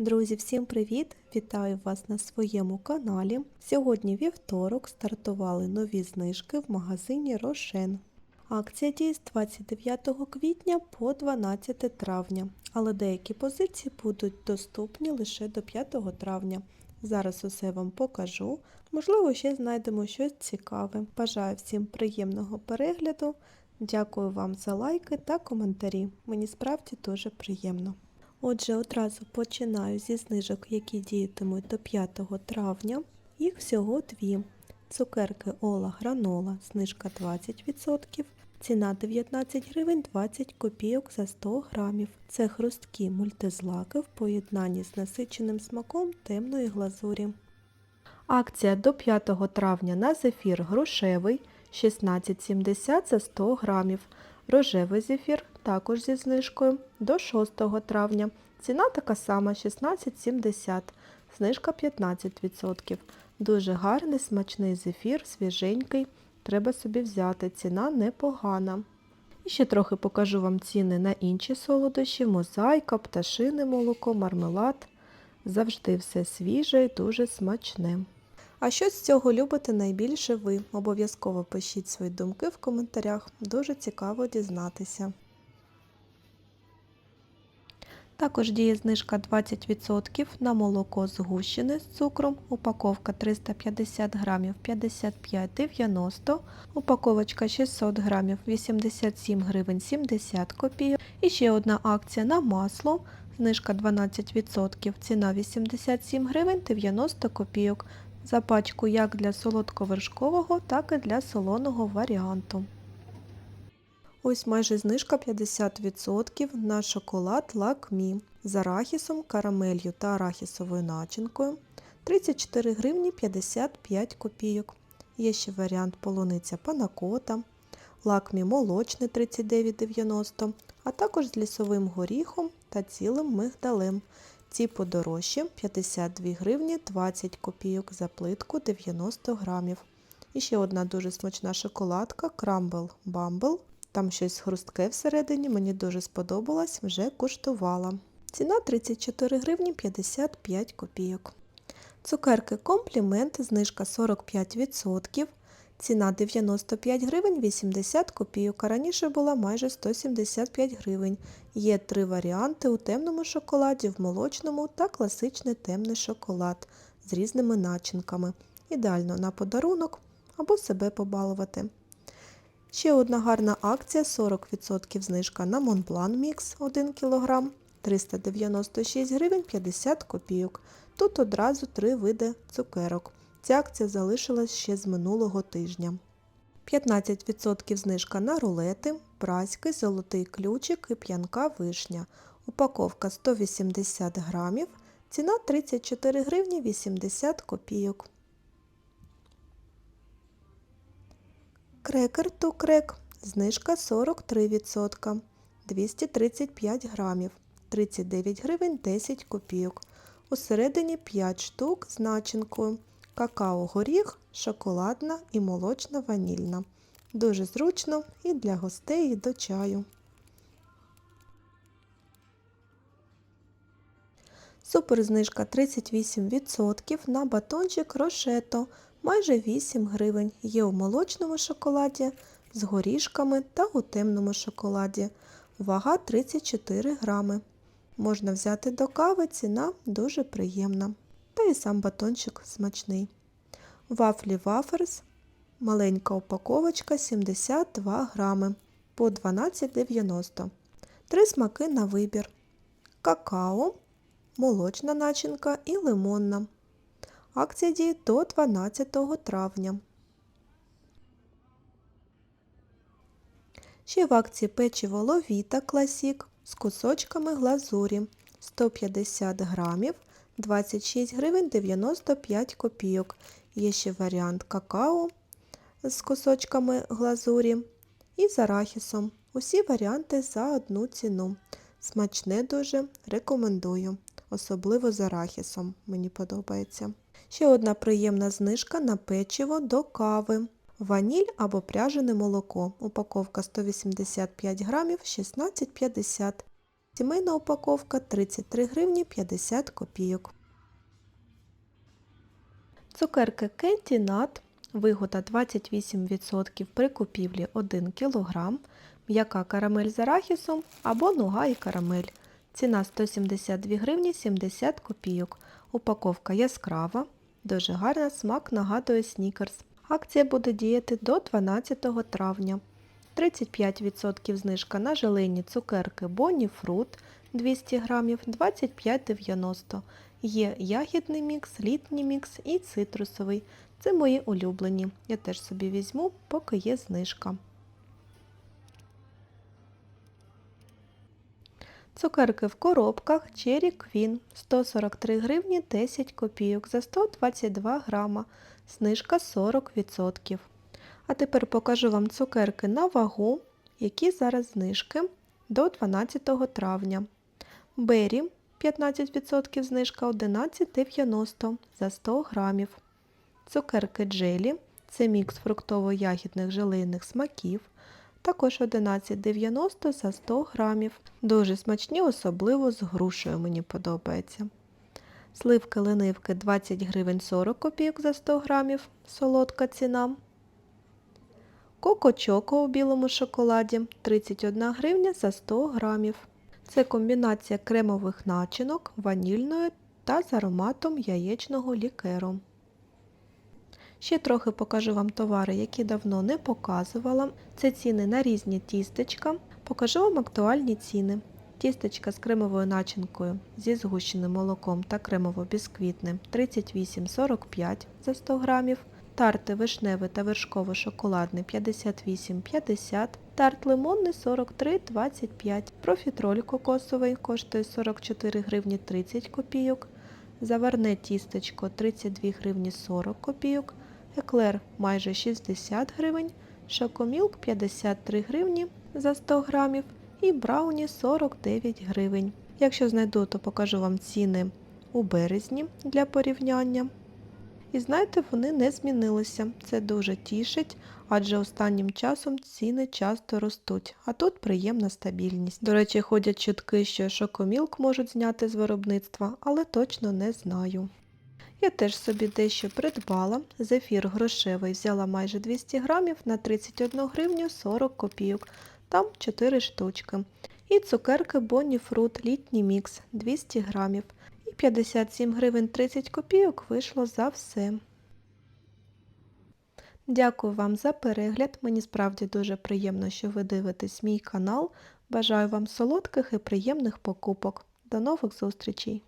Друзі, всім привіт! Вітаю вас на своєму каналі. Сьогодні вівторок стартували нові знижки в магазині Рошен. Акція діє з 29 квітня по 12 травня, але деякі позиції будуть доступні лише до 5 травня. Зараз усе вам покажу. Можливо, ще знайдемо щось цікаве. Бажаю всім приємного перегляду. Дякую вам за лайки та коментарі. Мені справді дуже приємно. Отже, одразу починаю зі знижок, які діятимуть до 5 травня. Їх всього дві. Цукерки Ола Гранола, знижка 20%, ціна 19 гривень 20 копійок за 100 грамів. Це хрусткі мультизлаки в поєднанні з насиченим смаком темної глазурі. Акція до 5 травня на зефір грушевий 16,70 за 100 грамів. Рожевий зефір також зі знижкою до 6 травня. Ціна така сама 16,70, знижка 15%. Дуже гарний смачний зефір, свіженький. Треба собі взяти, ціна непогана. І ще трохи покажу вам ціни на інші солодощі, мозаїка, пташине молоко, мармелад. Завжди все свіже і дуже смачне. А що з цього любите найбільше ви? Обов'язково пишіть свої думки в коментарях. Дуже цікаво дізнатися. Також діє знижка 20% на молоко згущене з цукром, упаковка 350 грамів 55,90, упаковочка 600 грамів 87 гривень 70 копійок. І ще одна акція на масло, знижка 12%, ціна 87 гривень 90 копійок. За пачку як для солодковершкового, так і для солоного варіанту. Ось майже знижка 50% на шоколад Лакмі з арахісом, карамелью та арахісовою начинкою 34 гривні 55 копійок. Є ще варіант полуниця панакота, лакмі молочний 39,90, а також з лісовим горіхом та цілим мигдалем. Ці подорожчі 52 гривні 20 копійок за плитку 90 грамів. І ще одна дуже смачна шоколадка Crumble Bumble. Там щось хрустке всередині, мені дуже сподобалось, вже куштувала. Ціна 34 гривні 55 копійок. Цукерки комплімент, знижка 45%. Ціна 95 гривень 80 копійок, а раніше була майже 175 гривень. Є три варіанти у темному шоколаді, в молочному та класичний темний шоколад з різними начинками. Ідеально на подарунок або себе побалувати. Ще одна гарна акція 40% знижка на Montblanc Mix 1 кг 396 гривень 50 копійок. Тут одразу три види цукерок. Ця акція залишилась ще з минулого тижня. 15% знижка на рулети, праськи, золотий ключик і п'янка вишня. Упаковка 180 грамів, ціна 34 гривні 80 копійок. Крекер ту крек, знижка 43%, 235 грамів, 39 гривень 10 копійок. Усередині 5 штук з начинкою какао-горіх, шоколадна і молочна ванільна. Дуже зручно і для гостей, і до чаю. Суперзнижка 38% на батончик рошето, майже 8 гривень. Є у молочному шоколаді, з горішками та у темному шоколаді. Вага 34 грами. Можна взяти до кави, ціна дуже приємна. Та і сам батончик смачний. Вафлі Ваферс. Маленька упаковочка 72 грами по 12,90. Три смаки на вибір. Какао, молочна начинка і лимонна. Акція діє до 12 травня. Ще в акції печиво Ловіта Класік з кусочками глазурі 150 грамів 26 гривень 95 копійок. Є ще варіант какао з кусочками глазурі і з арахісом. Усі варіанти за одну ціну. Смачне дуже рекомендую, особливо з арахісом, мені подобається. Ще одна приємна знижка на печиво до кави. Ваніль або пряжене молоко. Упаковка 185 грамів 16,50. Сімейна упаковка 33 гривні 50 копійок. Цукерки Кенті Нат. Вигода 28% при купівлі 1 кг. М'яка карамель з арахісом або нуга і карамель. Ціна 172 гривні 70 копійок. Упаковка яскрава. Дуже гарна, смак нагадує снікерс. Акція буде діяти до 12 травня. 35% знижка на желейні цукерки Bonnie Fruit 200 грамів 25,90. Є ягідний мікс, літній мікс і цитрусовий. Це мої улюблені. Я теж собі візьму, поки є знижка. Цукерки в коробках Cherry Queen 143 гривні 10 копійок за 122 грама. Знижка 40%. А тепер покажу вам цукерки на вагу, які зараз знижки до 12 травня. Бері 15% знижка 11,90 за 100 грамів. Цукерки джелі це мікс фруктово-ягідних желейних смаків. Також 11,90 за 100 грамів. Дуже смачні, особливо з грушею мені подобається. Сливки ленивки 20 гривень 40 копійок за 100 грамів. Солодка ціна. Коко Чоко у білому шоколаді 31 гривня за 100 грамів. Це комбінація кремових начинок, ванільної та з ароматом яєчного лікеру. Ще трохи покажу вам товари, які давно не показувала. Це ціни на різні тістечка. Покажу вам актуальні ціни. Тістечка з кремовою начинкою зі згущеним молоком та кремово-бісквітним 38,45 за 100 грамів. Тарти вишневий та вершково-шоколадний 58,50, тарт лимонний 43,25, профітроль кокосовий коштує 44 гривні 30 копійок, заварне тістечко 32 гривні 40 копійок, еклер майже 60 гривень, шокомілк 53 гривні за 100 грамів і брауні 49 гривень. Якщо знайду, то покажу вам ціни у березні для порівняння. І знаєте, вони не змінилися. Це дуже тішить, адже останнім часом ціни часто ростуть, а тут приємна стабільність. До речі, ходять чутки, що шокомілк можуть зняти з виробництва, але точно не знаю. Я теж собі дещо придбала. Зефір грошевий взяла майже 200 грамів на 31 гривню 40 копійок, там 4 штучки. І цукерки Bonnie Fruit літній мікс 200 грамів. І 57 гривень 30 копійок вийшло за все. Дякую вам за перегляд. Мені справді дуже приємно, що ви дивитесь мій канал. Бажаю вам солодких і приємних покупок. До нових зустрічей!